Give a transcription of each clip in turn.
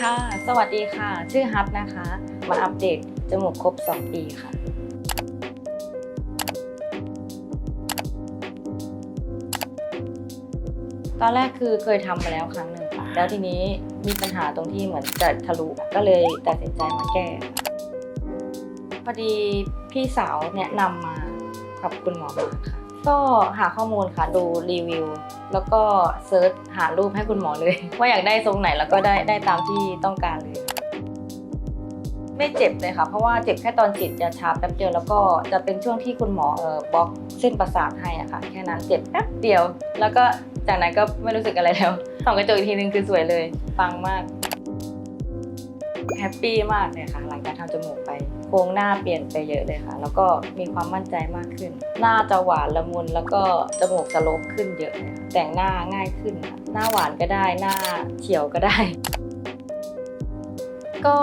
ค่ะ สวัสดีค่ะ ชื่อฮัทนะคะ มาอัปเดตจมูกครบ 2 ปีค่ะ ตอนแรกคือเคยทำมาแล้วครั้งหนึ่งค่ะ แล้วทีนี้มีปัญหาตรงที่เหมือนจะทะลุ ก็เลยตัดสินใจมาแก้ค่ะพอดีพี่สาวแนะนำมากับคุณหมอมาค่ะ ก็หาข้อมูลค่ะดูรีวิว แล้วก็เซิร์ชหารูปให้คุณหมอเลย ว่าอยากได้ทรงไหนแล้วก็ได้ได้ตามที่ต้องการเลยไม่เจ็บเลยค่ะ เพราะว่าเจ็บแค่ตอนฉีดยาชาแป๊บเดียวแล้วก็จะเป็นช่วงที่คุณหมอเอ่อบล็อกเส้นประสาทให้อะค่ะ แค่นั้นเจ็บแป๊บเดียว แล้วก็จากนั้นก็ไม่รู้สึกอะไรแล้วส่องกระจกอีกทีนึงคือสวยเลยปังมาก แฮปปี้มากเลยค่ะ หลังจากทำจมูกไป โครงหน้าเปลี่ยนไปเยอะเลยค่ะ แล้วก็มีความมั่นใจมากขึ้น หน้าจะหวานละมุนแล้วก็จมูกสโลปขึ้นเยอะเลยค่ะแต่งหน้าง่ายขึ้นค่ะหน้าหวานก็ได้ หน้าเฉียวก็ได้ ก็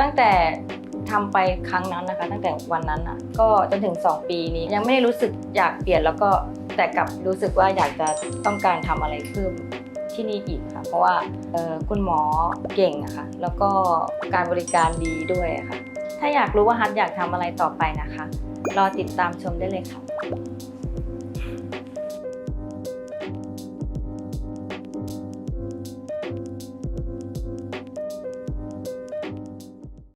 ตั้งแต่ทำไปครั้งนั้นนะคะ ตั้งแต่วันนั้นอะก็จนถึง 2 ปีนี้ยังไม่ได้รู้สึกอยากเปลี่ยนแล้วก็แต่กลับรู้สึกว่าอยากจะต้องการทำอะไรเพิ่ม ที่นี่อีกค่ะ เพราะว่าคุณหมอเก่งอะค่ะแล้วก็การบริการดีด้วยค่ะ ถ้าอยากรู้ว่าฮัทอยากทำอะไรต่อไปนะคะ รอติดตามชมได้เลยค่ะ